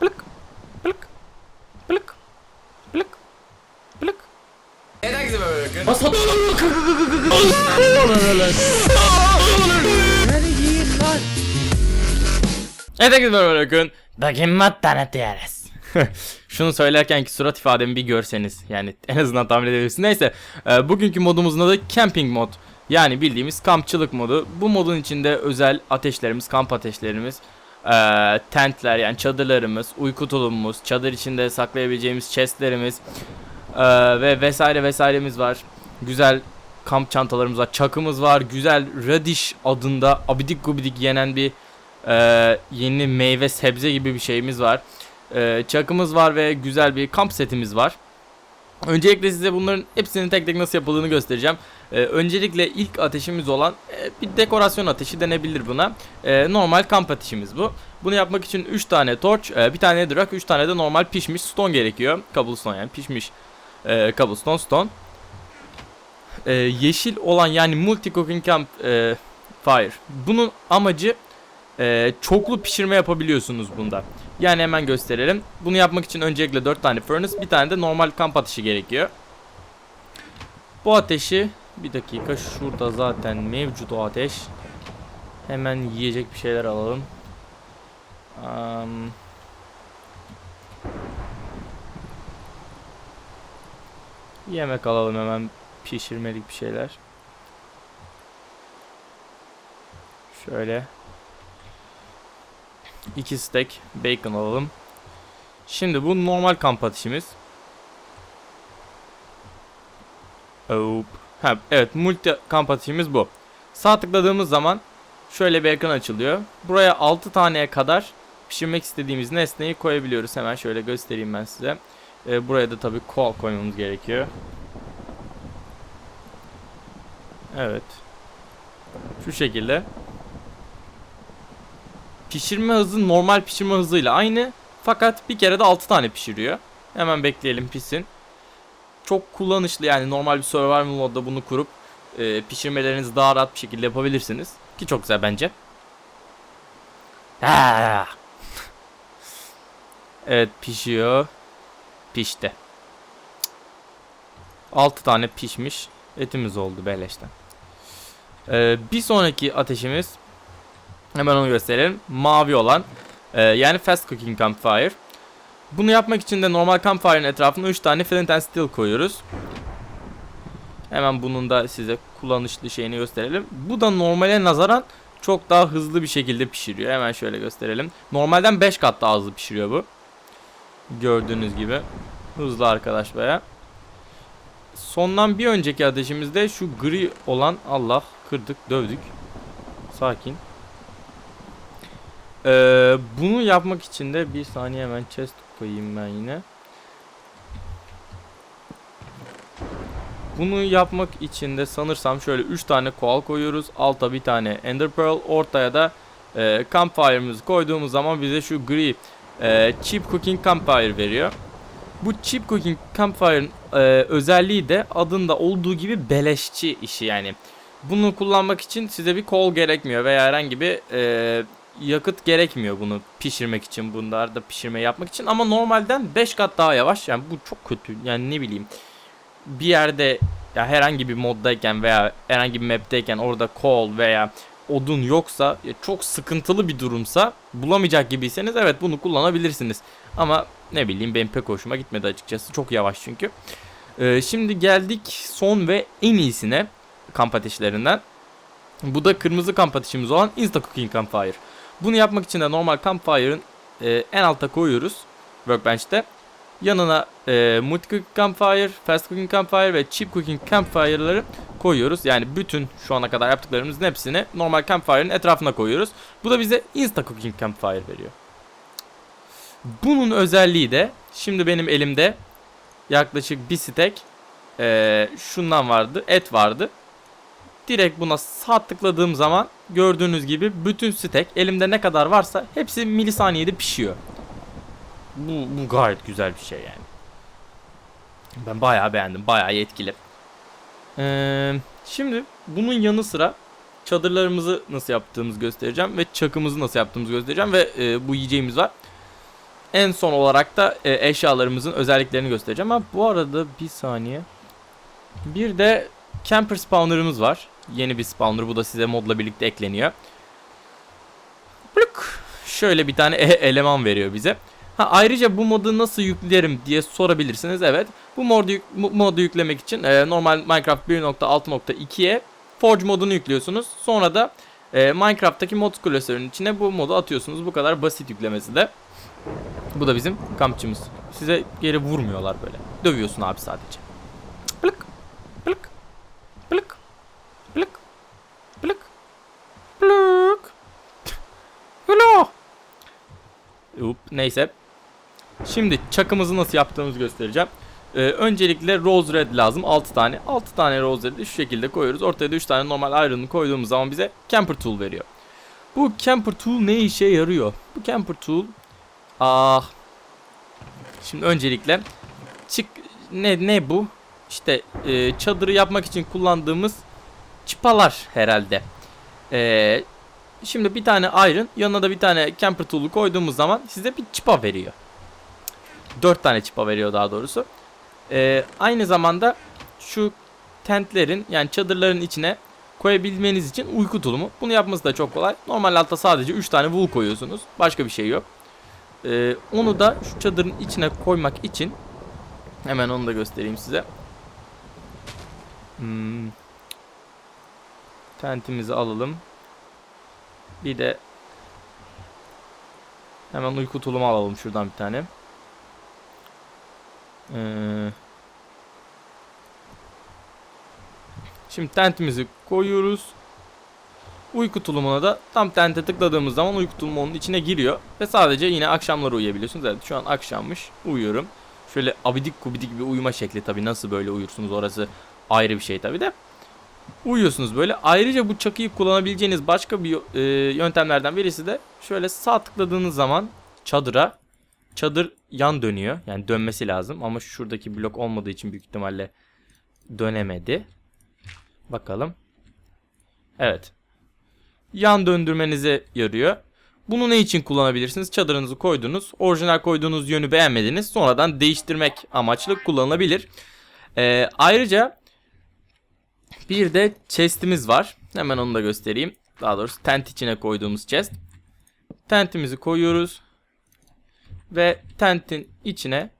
Plık. Plık. Plık. Plık. Plık. Herkese böyle bakın. Masada Evet herkese merhaba bakın. Bugün mod tanıtıyoruz. Şunu söylerkenki surat ifademi bir görseniz. Yani en azından tahmin edebilirsiniz. Neyse. e, bugünkü modumuzun adı Camping mod. Yani bildiğimiz kampçılık modu. Bu modun içinde özel ateşlerimiz, kamp ateşlerimiz, e, tentler yani çadırlarımız, uyku tulumumuz, çadır içinde saklayabileceğimiz chestlerimiz e, ve vesaire vesairemiz var. Güzel kamp çantalarımız var, çakımız var, güzel radish adında abidik gubidik yenen bir ee, yeni meyve sebze gibi bir şeyimiz var. Ee, çakımız var ve güzel bir kamp setimiz var. Öncelikle size bunların hepsinin tek tek nasıl yapıldığını göstereceğim. Ee, öncelikle ilk ateşimiz olan e, bir dekorasyon ateşi denebilir buna. Ee, normal kamp ateşimiz bu. Bunu yapmak için 3 tane torch, e, bir tane drak, 3 tane de normal pişmiş stone gerekiyor. Cobblestone yani pişmiş e, cobblestone stone. Ee, yeşil olan yani multi cooking camp e, fire. Bunun amacı ee, çoklu pişirme yapabiliyorsunuz bunda. Yani hemen gösterelim. Bunu yapmak için öncelikle 4 tane furnace, bir tane de normal kamp ateşi gerekiyor. Bu ateşi bir dakika şurada zaten mevcut o ateş. Hemen yiyecek bir şeyler alalım. Um, yemek alalım hemen pişirmelik bir şeyler. Şöyle. 2 steak bacon alalım. Şimdi bu normal kamp ateşimiz. Hop. Ha, evet multi kamp bu. Sağ tıkladığımız zaman şöyle bir ekran açılıyor. Buraya 6 taneye kadar pişirmek istediğimiz nesneyi koyabiliyoruz. Hemen şöyle göstereyim ben size. Ee, buraya da tabii kol koymamız gerekiyor. Evet. Şu şekilde. Pişirme hızı normal pişirme hızıyla aynı. Fakat bir kere de 6 tane pişiriyor. Hemen bekleyelim pişsin. Çok kullanışlı yani normal bir survival modda bunu kurup e, pişirmelerinizi daha rahat bir şekilde yapabilirsiniz. Ki çok güzel bence. Evet pişiyor. Pişti. 6 tane pişmiş etimiz oldu beleşten. Ee, bir sonraki ateşimiz Hemen onu gösterelim. Mavi olan. e, yani Fast Cooking Campfire. Bunu yapmak için de normal campfire'ın etrafına 3 tane flint and steel koyuyoruz. Hemen bunun da size kullanışlı şeyini gösterelim. Bu da normale nazaran çok daha hızlı bir şekilde pişiriyor. Hemen şöyle gösterelim. Normalden 5 kat daha hızlı pişiriyor bu. Gördüğünüz gibi. Hızlı arkadaş baya. Sondan bir önceki ateşimizde şu gri olan Allah kırdık dövdük. Sakin. Ee, bunu yapmak için de bir saniye hemen chest koyayım ben yine. Bunu yapmak için de sanırsam şöyle 3 tane koal koyuyoruz. Alta bir tane ender pearl. Ortaya da e, campfire'ımızı koyduğumuz zaman bize şu gri e, cheap cooking campfire veriyor. Bu cheap cooking campfire'ın e, özelliği de adında olduğu gibi beleşçi işi yani. Bunu kullanmak için size bir kol gerekmiyor veya herhangi bir e, yakıt gerekmiyor bunu pişirmek için bunlarda pişirme yapmak için. Ama normalden 5 kat daha yavaş. Yani bu çok kötü. Yani ne bileyim bir yerde ya herhangi bir moddayken veya herhangi bir map'teyken orada coal veya odun yoksa çok sıkıntılı bir durumsa bulamayacak gibiyseniz evet bunu kullanabilirsiniz. Ama ne bileyim benim pek hoşuma gitmedi açıkçası. Çok yavaş çünkü. Ee, şimdi geldik son ve en iyisine kamp ateşlerinden. Bu da kırmızı kamp ateşimiz olan Insta Cooking Campfire. Bunu yapmak için de normal campfire'ın e, en alta koyuyoruz workbench'te. Yanına e, multi campfire, fast cooking campfire ve cheap cooking campfire'ları koyuyoruz. Yani bütün şu ana kadar yaptıklarımızın hepsini normal campfire'ın etrafına koyuyoruz. Bu da bize insta cooking campfire veriyor. Bunun özelliği de şimdi benim elimde yaklaşık bir stack e, şundan vardı, et vardı. Direkt buna sağ tıkladığım zaman gördüğünüz gibi bütün stack elimde ne kadar varsa hepsi milisaniyede pişiyor. Bu, bu gayet güzel bir şey yani. Ben bayağı beğendim. Bayağı etkili. Ee, şimdi bunun yanı sıra çadırlarımızı nasıl yaptığımızı göstereceğim ve çakımızı nasıl yaptığımızı göstereceğim ve e, bu yiyeceğimiz var. en son olarak da e, eşyalarımızın özelliklerini göstereceğim. Ama bu arada bir saniye. Bir de camper spawner'ımız var. Yeni bir spawner. Bu da size modla birlikte ekleniyor. Pluk. Şöyle bir tane e- eleman veriyor bize. Ha, ayrıca bu modu nasıl yüklerim diye sorabilirsiniz. Evet. Bu modu, modu yüklemek için e, normal Minecraft 1.6.2'ye Forge modunu yüklüyorsunuz. Sonra da e, Minecraft'taki mod klasörünün içine bu modu atıyorsunuz. Bu kadar basit yüklemesi de. Bu da bizim kampçımız. Size geri vurmuyorlar böyle. Dövüyorsun abi sadece. Plık. Plık. Plık. Plık. Plık. Hello. Up, neyse. Şimdi çakımızı nasıl yaptığımızı göstereceğim. Ee, öncelikle rose red lazım 6 tane. 6 tane rose red'i şu şekilde koyuyoruz. Ortaya da 3 tane normal iron'ı koyduğumuz zaman bize camper tool veriyor. Bu camper tool ne işe yarıyor? Bu camper tool ah Şimdi öncelikle çık ne ne bu? İşte e, çadırı yapmak için kullandığımız çıpalar herhalde. E, şimdi bir tane iron yanına da bir tane camper tool'u koyduğumuz zaman size bir çıpa veriyor. 4 tane çıpa veriyor daha doğrusu. E, aynı zamanda şu tentlerin yani çadırların içine koyabilmeniz için uyku tulumu. Bunu yapması da çok kolay. Normal altta sadece 3 tane wool koyuyorsunuz. Başka bir şey yok. Ee, onu da şu çadırın içine koymak için hemen onu da göstereyim size. Hmm. Tentimizi alalım. Bir de hemen uyku tulumu alalım şuradan bir tane. Ee, şimdi tentimizi koyuyoruz. Uyku tulumuna da tam tente tıkladığımız zaman uyku tulumu onun içine giriyor. Ve sadece yine akşamları uyuyabiliyorsunuz. Evet şu an akşammış. Uyuyorum. Şöyle abidik kubidik bir uyuma şekli tabi. Nasıl böyle uyursunuz orası ayrı bir şey tabi de. Uyuyorsunuz böyle. Ayrıca bu çakıyı kullanabileceğiniz başka bir e, yöntemlerden birisi de şöyle sağ tıkladığınız zaman çadıra çadır yan dönüyor. Yani dönmesi lazım ama şuradaki blok olmadığı için büyük ihtimalle dönemedi. Bakalım. Evet yan döndürmenize yarıyor. Bunu ne için kullanabilirsiniz? Çadırınızı koydunuz. Orijinal koyduğunuz yönü beğenmediniz. Sonradan değiştirmek amaçlı kullanılabilir. Ee, ayrıca bir de chest'imiz var. Hemen onu da göstereyim. Daha doğrusu tent içine koyduğumuz chest. Tentimizi koyuyoruz. Ve tentin içine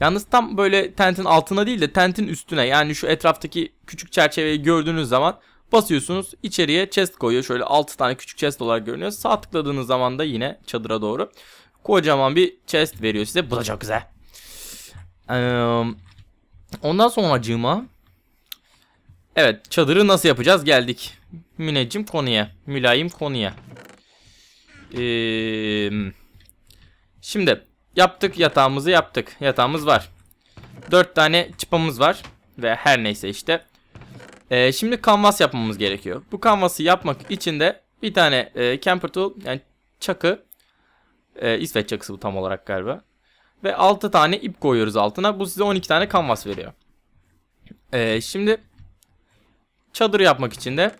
Yalnız tam böyle tentin altına değil de tentin üstüne yani şu etraftaki küçük çerçeveyi gördüğünüz zaman Basıyorsunuz içeriye chest koyuyor. Şöyle 6 tane küçük chest olarak görünüyor. Sağ tıkladığınız zaman da yine çadıra doğru kocaman bir chest veriyor size. Bu da çok güzel. Ee, ondan sonra acıma Evet çadırı nasıl yapacağız geldik. Müneccim konuya. Mülayim konuya. Ee, şimdi yaptık yatağımızı yaptık. Yatağımız var. 4 tane çıpamız var. Ve her neyse işte. Ee, şimdi kanvas yapmamız gerekiyor. Bu kanvası yapmak için de bir tane e, camper tool yani çakı e, İsveç çakısı bu tam olarak galiba. Ve 6 tane ip koyuyoruz altına. Bu size 12 tane kanvas veriyor. Ee, şimdi çadır yapmak için de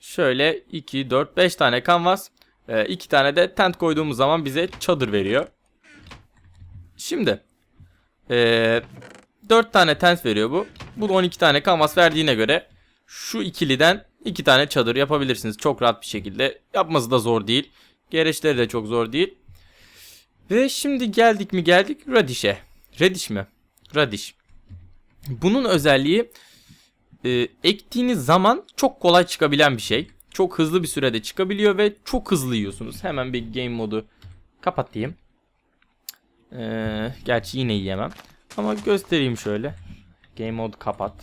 şöyle 2, 4, 5 tane kanvas 2 tane de tent koyduğumuz zaman bize çadır veriyor. Şimdi e, 4 tane tent veriyor bu. Bu da 12 tane kanvas verdiğine göre şu ikiliden 2 tane çadır yapabilirsiniz. Çok rahat bir şekilde. Yapması da zor değil. Gereçleri de çok zor değil. Ve şimdi geldik mi geldik Radish'e. Radish mi? Radish. Bunun özelliği e, ektiğiniz zaman çok kolay çıkabilen bir şey. Çok hızlı bir sürede çıkabiliyor ve çok hızlı yiyorsunuz. Hemen bir game modu kapatayım. Ee, gerçi yine yiyemem. Ama göstereyim şöyle. Game mode kapat.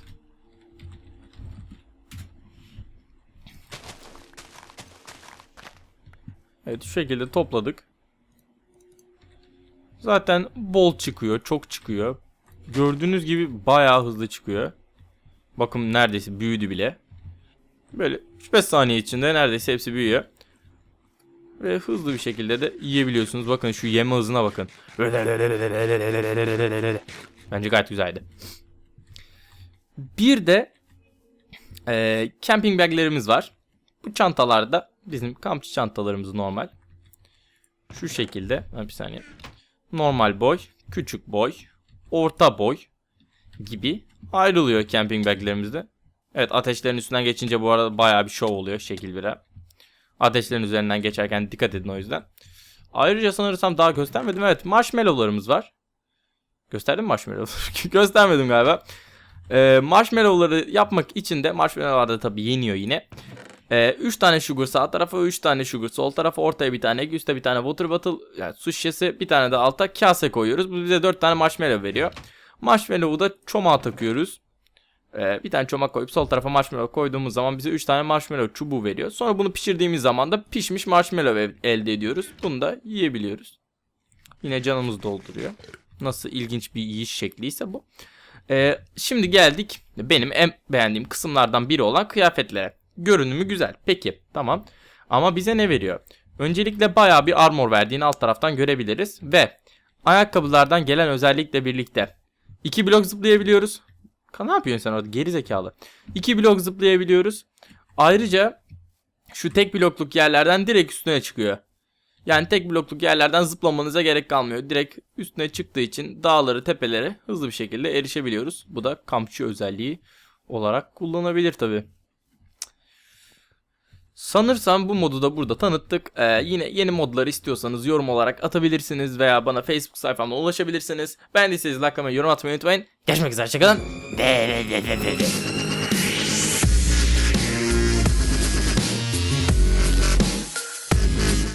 Evet şu şekilde topladık. Zaten bol çıkıyor, çok çıkıyor. Gördüğünüz gibi bayağı hızlı çıkıyor. Bakın neredeyse büyüdü bile. Böyle 3-5 saniye içinde neredeyse hepsi büyüyor. Ve hızlı bir şekilde de yiyebiliyorsunuz. Bakın şu yeme hızına bakın. Bence gayet güzeldi. Bir de e, camping baglerimiz var. Bu çantalarda bizim kampçı çantalarımız normal. Şu şekilde. Bir saniye. normal boy, küçük boy, orta boy gibi ayrılıyor camping baglerimizde. Evet ateşlerin üstünden geçince bu arada bayağı bir şov oluyor şekil bire. Ateşlerin üzerinden geçerken dikkat edin o yüzden. Ayrıca sanırsam daha göstermedim. Evet marshmallowlarımız var. Gösterdim mi marshmallowları? Göstermedim galiba. Ee, marshmallowları yapmak için de marshmallowlar da tabii yeniyor yine. 3 tane sugar sağ tarafa, 3 tane sugar sol tarafa, ortaya bir tane, üstte bir tane water bottle, yani su şişesi, bir tane de alta kase koyuyoruz. Bu bize 4 tane marshmallow veriyor. Marshmallow'u da çomağa takıyoruz. Ee, bir tane çomak koyup sol tarafa marshmallow koyduğumuz zaman bize 3 tane marshmallow çubuğu veriyor. Sonra bunu pişirdiğimiz zaman da pişmiş marshmallow elde ediyoruz. Bunu da yiyebiliyoruz. Yine canımız dolduruyor. Nasıl ilginç bir yiyiş şekliyse bu. Ee, şimdi geldik benim en beğendiğim kısımlardan biri olan kıyafetlere. Görünümü güzel. Peki tamam. Ama bize ne veriyor? Öncelikle bayağı bir armor verdiğini alt taraftan görebiliriz. Ve ayakkabılardan gelen özellikle birlikte 2 blok zıplayabiliyoruz. Ne yapıyorsun sen orada geri zekalı? 2 blok zıplayabiliyoruz. Ayrıca şu tek blokluk yerlerden direkt üstüne çıkıyor. Yani tek blokluk yerlerden zıplamanıza gerek kalmıyor. Direkt üstüne çıktığı için dağları, tepelere hızlı bir şekilde erişebiliyoruz. Bu da kampçı özelliği olarak kullanabilir tabi. Sanırsam bu modu da burada tanıttık. Ee, yine yeni modları istiyorsanız yorum olarak atabilirsiniz veya bana Facebook sayfamdan ulaşabilirsiniz. Beğendiyseniz like yorum atmayı unutmayın. Görüşmek üzere, hoşçakalın.